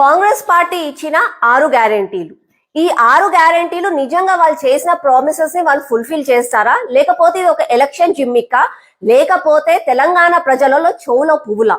Congress party ఇచ్చిన ఆరు గ్యారెంటీలు. ఈ ఆరు గ్యారంటీలు నిజంగా వాళ్ళు చేసిన ప్రామిసెస్ని వాళ్ళు ఫుల్ఫిల్ చేస్తారా? లేకపోతే ఇది ఒక ఎలక్షన్ జిమ్మిక్క? లేకపోతే తెలంగాణ ప్రజలలో చెవులో పువ్వుల?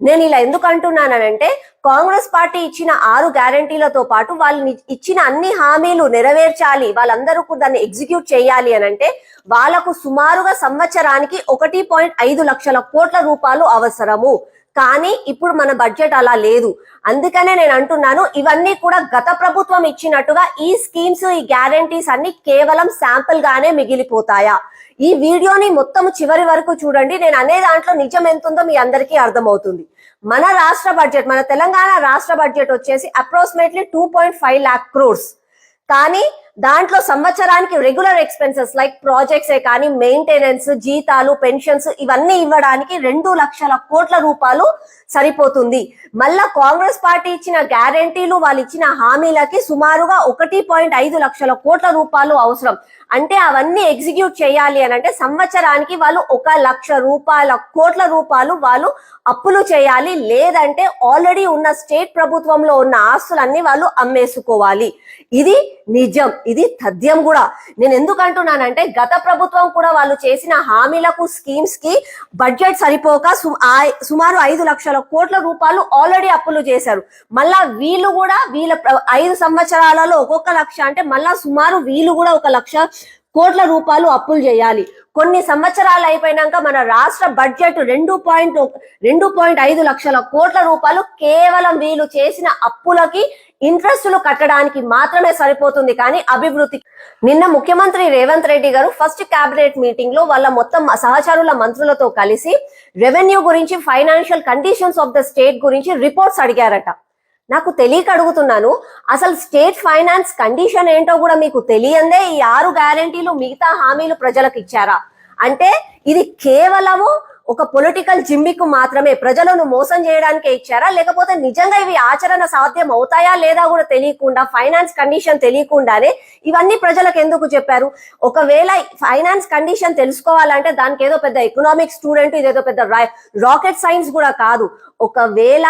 నేను ఇలా ఎందుకు అంటున్నానంటే కాంగ్రెస్ పార్టీ ఇచ్చిన ఆరు గ్యారెంటీలతో పాటు వాళ్ళు ఇచ్చిన అన్ని హామీలు నెరవేర్చాలి వాళ్ళందరూ కూడా దాన్ని ఎగ్జిక్యూట్ చేయాలి అని అంటే వాళ్ళకు సుమారుగా సంవత్సరానికి ఒకటి పాయింట్ ఐదు లక్షల కోట్ల రూపాయలు అవసరము. కానీ ఇప్పుడు మన బడ్జెట్ అలా లేదు. అందుకనే నేను అంటున్నాను ఇవన్నీ కూడా గత ప్రభుత్వం ఇచ్చినట్టుగా ఈ స్కీమ్స్ ఈ గ్యారంటీస్ అన్ని కేవలం శాంపుల్ గానే మిగిలిపోతాయా? ఈ వీడియోని మొత్తం చివరి వరకు చూడండి నేను అనే దాంట్లో నిజం ఎంత ఉందో మీ అందరికీ అర్థమవుతుంది. మన రాష్ట్ర బడ్జెట్ మన తెలంగాణ రాష్ట్ర బడ్జెట్ వచ్చేసి approximately two point five lakh crores కానీ దాంట్లో సంవత్సరానికి రెగ్యులర్ ఎక్స్పెన్సెస్ లైక్ ప్రాజెక్ట్సే కానీ మెయింటెనెన్స్ జీతాలు పెన్షన్స్ ఇవన్నీ ఇవ్వడానికి రెండు లక్షల కోట్ల రూపాయలు సరిపోతుంది. మళ్ళా కాంగ్రెస్ పార్టీ ఇచ్చిన గ్యారెంటీలు వాళ్ళు ఇచ్చిన హామీలకి సుమారుగా ఒకటి పాయింట్ ఐదు లక్షల కోట్ల రూపాయలు అవసరం. అంటే అవన్నీ ఎగ్జిక్యూట్ చేయాలి అని అంటే సంవత్సరానికి వాళ్ళు ఒక లక్ష రూపాయల కోట్ల రూపాయలు వాళ్ళు అప్పులు చేయాలి. లేదంటే ఆల్రెడీ ఉన్న స్టేట్ ప్రభుత్వంలో ఉన్న ఆస్తులన్నీ వాళ్ళు అమ్మేసుకోవాలి. ఇది నిజం. ఇది తథ్యం కూడా. నేను ఎందుకు అంటున్నానంటే గత ప్రభుత్వం కూడా వాళ్ళు చేసిన హామీలకు స్కీమ్స్కి బడ్జెట్ సరిపోక సు- సుమారు ఐదు లక్షల కోట్ల రూపాయలు ఆల్రెడీ అప్పులు చేశారు. మళ్ళా వీళ్ళు కూడా వీళ్ళ ఐదు సంవత్సరాలలో ఒక్కొక్క లక్ష అంటే మళ్ళా సుమారు వీళ్ళు కూడా ఒక లక్ష కోట్ల రూపాయలు అప్పులు చేయాలి. కొన్ని సంవత్సరాలు అయిపోయినాక మన రాష్ట్ర బడ్జెట్ రెండు పాయింట్ రెండు పాయింట్ ఐదు లక్షల కోట్ల రూపాయలు కేవలం వీళ్ళు చేసిన అప్పులకి ఇంట్రెస్టులు కట్టడానికి మాత్రమే సరిపోతుంది. కానీ అభివృద్ధి నిన్న ముఖ్యమంత్రి రేవంత్ రెడ్డి గారు ఫస్ట్ కేబినెట్ మీటింగ్లో వాళ్ళ మొత్తం సహచరుల మంత్రులతో కలిసి రెవెన్యూ గురించి financial conditions of the state గురించి రిపోర్ట్స్ అడిగారట. నాకు తెలియక అడుగుతున్నాను. అసలు స్టేట్ ఫైనాన్స్ కండిషన్ ఏంటో కూడా మీకు తెలియందే ఈ ఆరు గ్యారంటీలు మిగతా హామీలు ప్రజలకు ఇచ్చారా? అంటే ఇది కేవలము ఒక పొలిటికల్ జిమ్మికు మాత్రమే ప్రజలను మోసం చేయడానికే ఇచ్చారా? లేకపోతే నిజంగా ఇవి ఆచరణ సాధ్యం అవుతాయా లేదా కూడా తెలియకుండా ఫైనాన్స్ కండిషన్ తెలియకుండానే ఇవన్నీ ప్రజలకు ఎందుకు చెప్పారు? ఒకవేళ ఫైనాన్స్ కండిషన్ తెలుసుకోవాలంటే దానికి ఏదో పెద్ద ఎకనామిక్ స్టూడెంట్ ఇదేదో పెద్ద రాకెట్ సైన్స్ కూడా కాదు. ఒకవేళ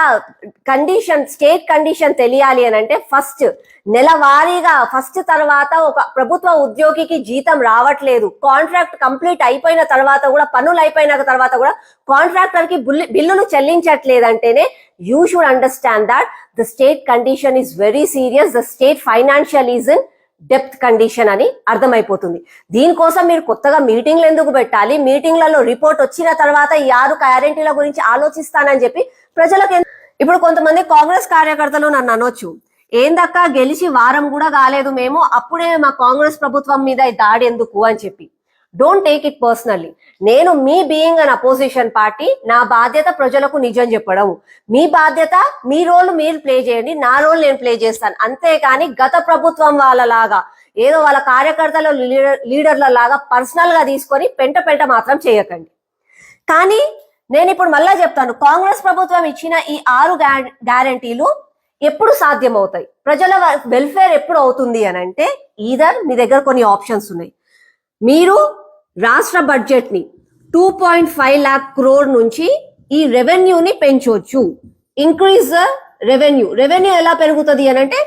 కండిషన్ స్టేట్ కండిషన్ తెలియాలి అని అంటే ఫస్ట్ నెలవారీగా ఫస్ట్ తర్వాత ఒక ప్రభుత్వ ఉద్యోగికి జీతం రావట్లేదు. కాంట్రాక్ట్ కంప్లీట్ అయిపోయిన తర్వాత కూడా పనులు అయిపోయిన తర్వాత కూడా కాంట్రాక్టర్కి బుల్లి- బిల్లులు చెల్లించట్లేదంటేనే you should understand that the state condition is very serious the state financial is in depth condition అని అర్థమైపోతుంది. దీనికోసం మీరు కొత్తగా మీటింగ్లు ఎందుకు పెట్టాలి? మీటింగ్లలో రిపోర్ట్ వచ్చిన తర్వాత ఈ ఆరు గ్యారెంటీల గురించి ఆలోచిస్తానని చెప్పి ప్రజలకు ఇప్పుడు కొంతమంది కాంగ్రెస్ కార్యకర్తలు నన్ను అనొచ్చు. ఏందక్క గెలిచి వారం కూడా కాలేదు మేము అప్పుడే మా కాంగ్రెస్ ప్రభుత్వం మీద దాడి ఎందుకు? అని చెప్పి. డోంట్ టేక్ ఇట్ పర్సనల్లీ నేను me being an opposition party నా బాధ్యత ప్రజలకు నిజం చెప్పడం. మీ బాధ్యత మీ రోల్ మీరు ప్లే చేయండి నా రోల్ నేను ప్లే చేస్తాను. అంతేకాని గత ప్రభుత్వం వాళ్ళలాగా ఏదో వాళ్ళ కార్యకర్తల లీడర్ లీడర్ల లాగా పర్సనల్గా తీసుకొని పెంట పెంట మాత్రం చేయకండి. కానీ నేను ఇప్పుడు మళ్ళా చెప్తాను కాంగ్రెస్ ప్రభుత్వం ఇచ్చిన ఈ ఆరు గ్యారంటీలు ఎప్పుడు సాధ్యమవుతాయి? ప్రజల వెల్ఫేర్ ఎప్పుడు అవుతుంది అని అంటే ఈధర్ మీ దగ్గర కొన్ని ఆప్షన్స్ ఉన్నాయి. మీరు రాష్ట్ర బడ్జెట్ని two point five lakh crore నుంచి ఈ రెవెన్యూని పెంచవచ్చు ఇంక్రీజ్ ద రెవెన్యూ రెవెన్యూ ఎలా పెరుగుతుంది అని అంటే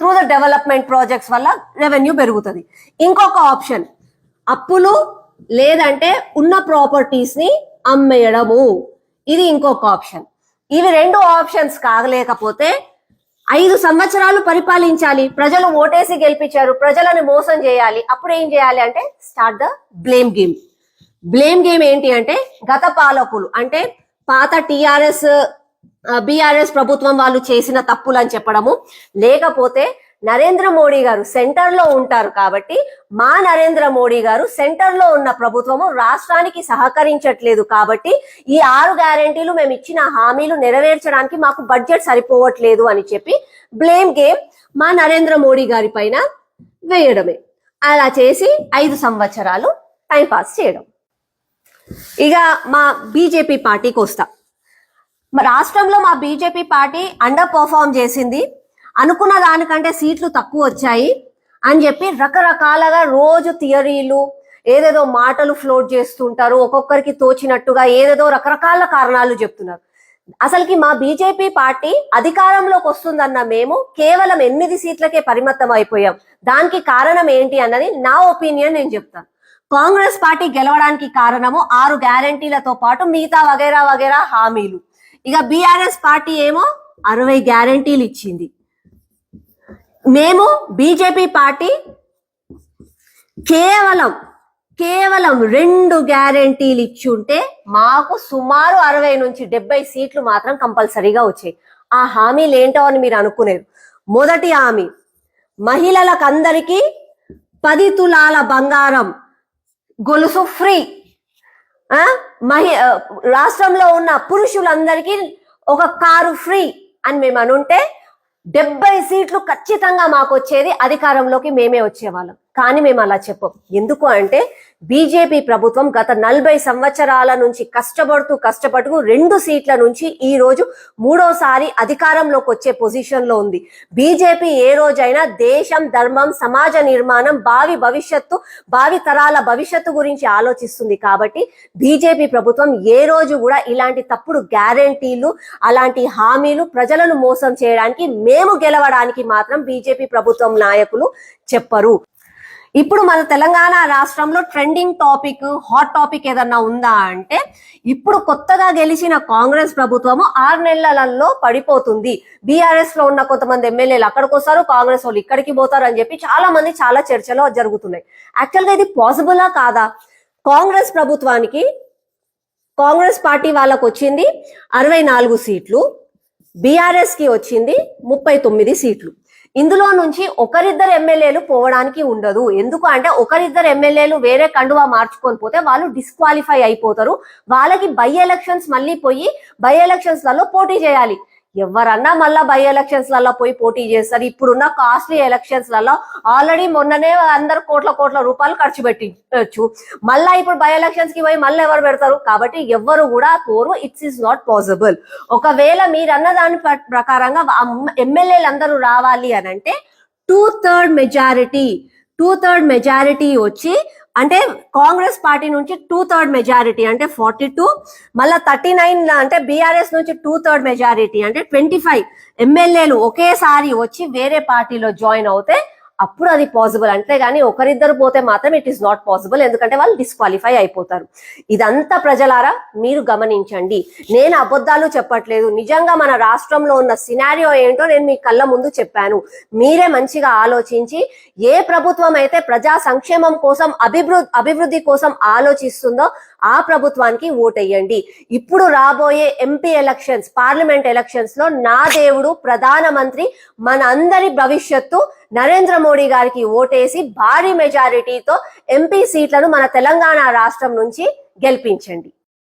త్రూ ద డెవలప్మెంట్ ప్రాజెక్ట్స్ వల్ల రెవెన్యూ పెరుగుతుంది. ఇంకొక ఆప్షన్ అప్పులు లేదంటే ఉన్న ప్రాపర్టీస్ని అమ్మేయడము. ఇది ఇంకొక ఆప్షన్ ఇవి రెండు ఆప్షన్స్ కాగలేకపోతే ఐదు సంవత్సరాలు పరిపాలించాలి. ప్రజలు ఓటేసి గెలిపించారు. ప్రజలను మోసం చేయాలి. అప్పుడు ఏం చేయాలి అంటే start the blame game blame game ఏంటి అంటే గత పాలకులు అంటే పాత టిఆర్ఎస్ బిఆర్ఎస్ ప్రభుత్వం వాళ్ళు చేసిన తప్పులు అని చెప్పడము. లేకపోతే నరేంద్ర మోడీ గారు సెంటర్లో ఉంటారు కాబట్టి మా నరేంద్ర మోడీ గారు సెంటర్లో ఉన్న ప్రభుత్వము రాష్ట్రానికి సహకరించట్లేదు కాబట్టి ఈ ఆరు గ్యారెంటీలు మేము ఇచ్చిన హామీలు నెరవేర్చడానికి మాకు బడ్జెట్ సరిపోవట్లేదు అని చెప్పి బ్లేమ్ గేమ్ మా నరేంద్ర మోడీ గారి పైన వేయడమే. అలా చేసి ఐదు సంవత్సరాలు టైం పాస్ చేయడం. ఇక మా బీజేపీ పార్టీకి వస్తా. మా రాష్ట్రంలో మా బీజేపీ పార్టీ అండర్ పర్ఫామ్ చేసింది. అనుకున్న దానికంటే సీట్లు తక్కువ వచ్చాయి అని చెప్పి రకరకాలుగా రోజు థియరీలు ఏదేదో మాటలు ఫ్లోట్ చేస్తుంటారు ఒక్కొక్కరికి తోచినట్టుగా ఏదేదో రకరకాల కారణాలు చెప్తున్నారు. అసలుకి మా బీజేపీ పార్టీ అధికారంలోకి వస్తుందన్న మేము కేవలం ఎనిమిది సీట్లకే పరిమితం అయిపోయాం. దానికి కారణం ఏంటి అన్నది నా ఒపీనియన్ నేను చెప్తాను. కాంగ్రెస్ పార్టీ గెలవడానికి కారణము ఆరు గ్యారంటీలతో పాటు మిగతా వగేరా వగేరా హామీలు. ఇక బీఆర్ఎస్ పార్టీ ఏమో అరవై గ్యారంటీలు ఇచ్చింది. మేము బీజేపీ పార్టీ కేవలం కేవలం రెండు గ్యారంటీలు ఇచ్చుంటే మాకు సుమారు అరవై నుంచి డెబ్బై సీట్లు మాత్రం కంపల్సరీగా వచ్చాయి. ఆ హామీలు ఏంటో అని మీరు అనుకునేది మొదటి హామీ మహిళలకందరికీ పది తులాల బంగారం గొలుసు ఫ్రీ. మహి రాష్ట్రంలో ఉన్న పురుషులందరికీ ఒక కారు ఫ్రీ అని మేము అనుంటే డెబ్బై సీట్లు ఖచ్చితంగా మాకు వచ్చేది అధికారంలోకి మేమే వచ్చేవాళ్ళం. కానీ మేము అలా చెప్పం. ఎందుకు అంటే బీజేపీ ప్రభుత్వం గత నలభై సంవత్సరాల నుంచి కష్టపడుతూ కష్టపడుతూ రెండు సీట్ల నుంచి ఈ రోజు మూడోసారి అధికారంలోకి వచ్చే పొజిషన్లో ఉంది. బీజేపీ ఏ రోజైనా దేశం ధర్మం సమాజ నిర్మాణం భావి భవిష్యత్తు భావి తరాల భవిష్యత్తు గురించి ఆలోచిస్తుంది కాబట్టి బీజేపీ ప్రభుత్వం ఏ రోజు కూడా ఇలాంటి తప్పుడు గ్యారంటీలు అలాంటి హామీలు ప్రజలను మోసం చేయడానికి మేము గెలవడానికి మాత్రం బీజేపీ ప్రభుత్వం నాయకులు చెప్పరు. ఇప్పుడు మన తెలంగాణ రాష్ట్రంలో ట్రెండింగ్ టాపిక్ హాట్ టాపిక్ ఏదన్నా ఉందా అంటే ఇప్పుడు కొత్తగా గెలిచిన కాంగ్రెస్ ప్రభుత్వము ఆరు నెలలలో పడిపోతుంది. బీఆర్ఎస్లో ఉన్న కొంతమంది ఎమ్మెల్యేలు అక్కడికి వస్తారు కాంగ్రెస్ వాళ్ళు ఇక్కడికి పోతారు అని చెప్పి చాలా మంది చాలా చర్చలు జరుగుతున్నాయి. యాక్చువల్గా ఇది పాసిబులా కాదా? కాంగ్రెస్ ప్రభుత్వానికి కాంగ్రెస్ పార్టీ వాళ్ళకు వచ్చింది అరవై నాలుగు సీట్లు బీఆర్ఎస్కి వచ్చింది ముప్పై తొమ్మిది సీట్లు. ఇందులో నుంచి ఒకరిద్దరు ఎమ్మెల్యేలు పోవడానికి ఉండదు. ఎందుకు అంటే ఒకరిద్దరు ఎమ్మెల్యేలు వేరే కండువా మార్చుకొని పోతే వాళ్ళు డిస్క్వాలిఫై అయిపోతారు. వాళ్ళకి బై ఎలక్షన్స్ మళ్ళీ పోయి బై ఎలక్షన్స్లలో పోటీ చేయాలి. ఎవరన్నా మళ్ళా బై ఎలక్షన్స్లలో పోయి పోటీ చేస్తారు. ఇప్పుడున్న కాస్ట్లీ ఎలక్షన్స్లలో ఆల్రెడీ మొన్ననే అందరు కోట్ల కోట్ల రూపాయలు ఖర్చు పెట్టించు మళ్ళా ఇప్పుడు బై ఎలక్షన్స్కి పోయి మళ్ళీ ఎవరు పెడతారు? కాబట్టి ఎవరు కూడా పోరు ఇట్స్ ఇస్ నాట్ పాసిబుల్ ఒకవేళ మీరన్న దాని ప్రకారంగా ఎమ్మెల్యేలు అందరూ రావాలి అని అంటే two third majority two third majority వచ్చి అంటే కాంగ్రెస్ పార్టీ నుంచి టూ థర్డ్ మెజారిటీ అంటే ఫార్టీ టూ మళ్ళీ థర్టీ నైన్ అంటే బీఆర్ఎస్ నుంచి టూ థర్డ్ మెజారిటీ అంటే ట్వంటీ ఫైవ్ ఎమ్మెల్యేలు ఒకేసారి వచ్చి వేరే పార్టీలో జాయిన్ అవుతే అప్పుడు అది పాసిబుల్ అంతేగాని ఒకరిద్దరు పోతే మాత్రం ఇట్ ఈస్ నాట్ పాసిబుల్ ఎందుకంటే వాళ్ళు డిస్క్వాలిఫై అయిపోతారు. ఇదంతా ప్రజలారా మీరు గమనించండి. నేను అబద్ధాలు చెప్పట్లేదు. నిజంగా మన రాష్ట్రంలో ఉన్న సినారియో ఏంటో నేను మీ కళ్ళ ముందు చెప్పాను. మీరే మంచిగా ఆలోచించి ఏ ప్రభుత్వం అయితే ప్రజా సంక్షేమం కోసం అభివృద్ధి అభివృద్ధి కోసం ఆలోచిస్తుందో ఆ ప్రభుత్వానికి ఓటెయ్యండి ఇప్పుడు రాబోయే ఎంపీ ఎలక్షన్స్ పార్లమెంట్ ఎలక్షన్స్లో నా దేవుడు ప్రధానమంత్రి మన అందరి భవిష్యత్తు నరేంద్ర మోడీ గారికి ఓటేసి భారీ మెజారిటీతో ఎంపీ సీట్లను మన తెలంగాణ రాష్ట్రం నుంచి గెలిపించండి.